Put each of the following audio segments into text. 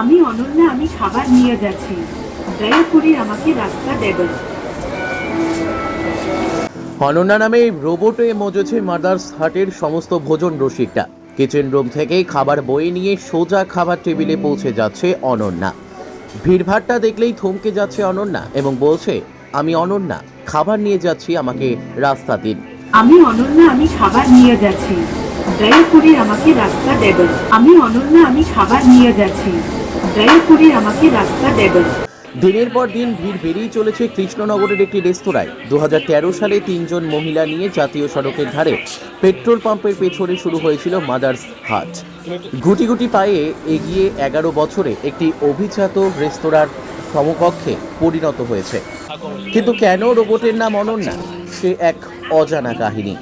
আমি অনন্যা আমি খাবার নিয়ে যাচ্ছি। দয়া করে আমাকে রাস্তা দেবেন অনন্যা নামে রোবটে মজেছে মাদার্স হাটের সমস্ত ভোজন রসিকটা। কিচেন রুম থেকে খাবার বয়ে নিয়ে সোজা খাবার টেবিলে পৌঁছে যাচ্ছে অনন্যা। ভিড়ভাড়টা দেখলেই থমকে যাচ্ছে অনন্যা এবং বলছে আমি অনন্যা খাবার নিয়ে যাচ্ছি আমাকে রাস্তা দিন। আমি অনন্যা আমি খাবার নিয়ে যাচ্ছি। দয়া করে আমাকে রাস্তা দেবেন আমি অনন্যা আমি খাবার নিয়ে যাচ্ছি। আমাকে রাস্তা দেবেন দিনের পর দিন ভিড় বেড়েই চলেছে কৃষ্ণনগরের একটি রেস্তোরাঁয়। দু হাজার তেরো সালে তিনজন মহিলা নিয়ে জাতীয় সড়কের ধারে পেট্রোল পাম্পের পেছনে শুরু হয়েছিল মাদার্স হাট। গুটি গুটি পায়ে এগিয়ে এগারো বছরে একটি অভিজাত রেস্তোরাঁর সমকক্ষে পরিণত হয়েছে। কিন্তু কেন রোবটের নাম অনন্যা? সে এক অজানা কাহিনী।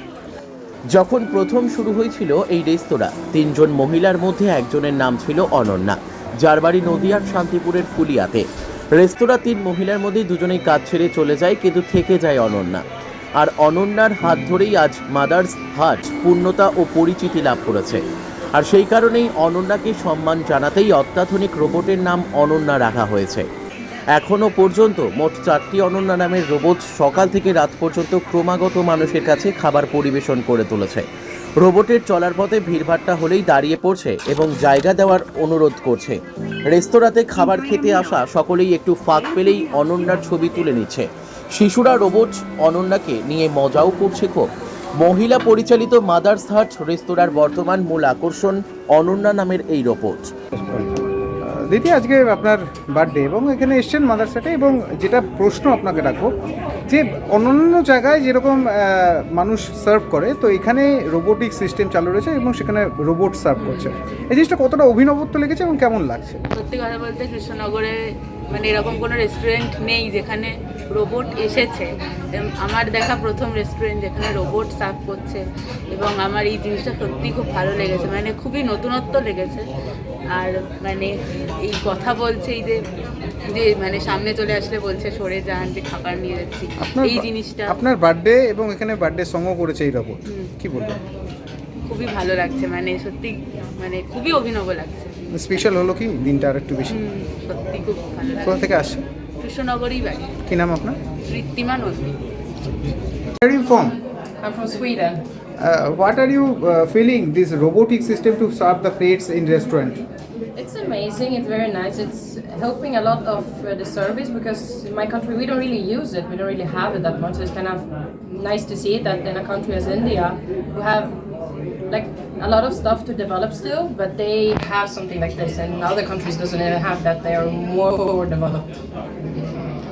যখন প্রথম শুরু হয়েছিল এই রেস্তোরাঁ, তিনজন মহিলার মধ্যে একজনের নাম ছিল অনন্যা। যার বাড়ি নদিয়ার শান্তিপুরের ফুলিয়াতে রেস্তোরাঁ তিন মহিলার মধ্যে দুজনেই কাজ ছেড়ে চলে যায়, কিন্তু থেকে যায় অনন্যা। আর অনন্যার হাত ধরেই আজ মাদার্স হাট পূর্ণতা ও পরিচিতি লাভ করেছে। আর সেই কারণেই অনন্যাকে সম্মান জানাতেই অত্যাধুনিক রোবটের নাম অনন্যা রাখা হয়েছে। এখনও পর্যন্ত মোট চারটি অনন্যা নামের রোবট সকাল থেকে রাত পর্যন্ত ক্রমাগত মানুষের কাছে খাবার পরিবেশন করে তুলেছে। রোবটের চলার পথে ভিড়ভাট্টা হলেই দাঁড়িয়ে পড়ছে এবং জায়গা দেওয়ার অনুরোধ করছে। রেস্তোরাঁতে খাবার খেতে আসা সকলেই একটু ফাঁক পেলেই অনন্যার ছবি তুলে নিচ্ছে। শিশুরা রোবট অনন্যাকে নিয়ে মজাও করছে খুব। মহিলা পরিচালিত মাদার্স হাট রেস্তোরাঁর বর্তমান মূল আকর্ষণ অনন্যা নামের এই রোবট। দিদি, আজকে আপনার বার্থডে এবং এখানে এসছেন মাদারসাটে এবং যেটা প্রশ্ন আপনাকে রাখব যে অন্যান্য জায়গায় যেরকম মানুষ সার্ভ করে, তো এখানে রোবোটিক সিস্টেম চালু রয়েছে এবং সেখানে রোবট সার্ভ করছে। এই জিনিসটা কতটা অভিনবত্ব লেগেছে এবং কেমন লাগছে? সত্যি কথা বলতে কৃষ্ণনগরে মানে এরকম কোনো রেস্টুরেন্ট নেই যেখানে রোবট এসেছে। আমার দেখা প্রথম রেস্টুরেন্ট যেখানে রোবট সার্ভ করছে এবং আমার এই জিনিসটা সত্যি খুব ভালো লেগেছে। মানে খুবই নতুনত্ব লেগেছে। আর মানে এই কথা বলছে এই যে যে মানে সামনে চলে আসলে বলছে সরে যান যে খাবার নিয়ে যাচ্ছি। আপনার এই জিনিসটা আপনার বার্থডে এবং এখানে বার্থডে সঙ্গও করেছে এই রোবট হুম। কি বলবেন? খুবই ভালো লাগছে মানে সত্যি মানে খুবই অভিনব লাগছে। স্পেশাল হলো কি দিনটা আর একটু বেশি সত্যি খুব ভালো কোথা লাগছে থেকে আসছে কৃষ্ণনগরই বাড়ি। কি নাম আপনার? ঋত্তিমা নদী Where are you from? I'm from Sweden. Uh, what are you uh, feeling this robotic system to serve the plates in restaurant? It's amazing. It's very nice. It's helping a lot of uh, the service because in my country we don't really use it. We don't really have it that much. So it's kind of nice to see that in a country as India, we have like a lot of stuff to develop still, but they have something like this, and other countries doesn't even have that. They are more developed.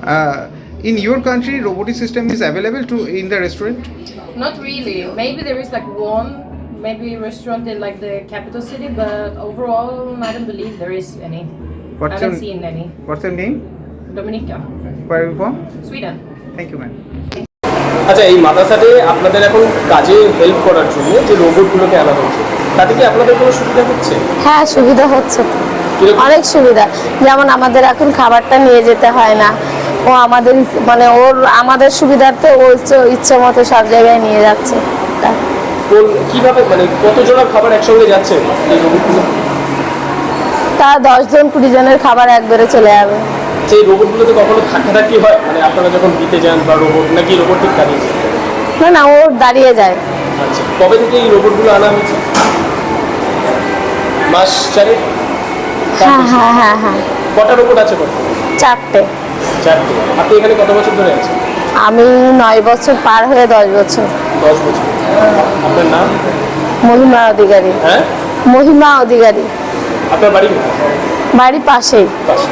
Uh, in your country, robotic system is available to in the restaurant. Not really. Maybe there is like one, maybe restaurant in like the capital city, but overall, I don't believe there is any. What's I haven't your seen any. What's your name? Dominica, Where are you from? Sweden. Thank you, ma'am. আচ্ছা এই মাদ্রাসাতে আপনাদের এখন কাজে help করার জন্য যে রোবটগুলোকে আনা হচ্ছে তাতে কি আপনাদের কোনো সুবিধা হচ্ছে হ্যাঁ সুবিধা হচ্ছে অনেক সুবিধা যেমন আমাদের এখন খাবারটা নিয়ে যেতে হয় না ও আমাদের মানে ওর আমাদের সুবিধার্থে ও ইচ্ছে- ইচ্ছে মতো সব জায়গায় নিয়ে যাচ্ছে কোন- কীভাবে মানে কতজনের খাবার একসঙ্গে যাচ্ছে? তা দশজন কুড়ি জনের খাবার একবারে চলে যাবে। সেই রোবটগুলোতে কখনো ধাক্কাধাক্কি হয়? মানে আপনারা যখন দিতে যান বা রোবট নাকি রোবট ঠিক দাঁড়িয়ে না না ও দাঁড়িয়ে যায়। আচ্ছা কবে থেকে এই রোবটগুলো আনা হয়েছে? মাস চারে হ্যাঁ হ্যাঁ হ্যাঁ হ্যাঁ। কটা রোবট আছে কত চারটে। চারটে। আপনি এখানে কত বছর ধরে আছেন? আমি নয় বছর পার হয়ে দশ বছর। দশ বছর। আপনার নাম? মহিমা অধিকারী। হ্যাঁ? মহিমা অধিকারী। আপনার বাড়ি বাড়ি পাশেই। পাশে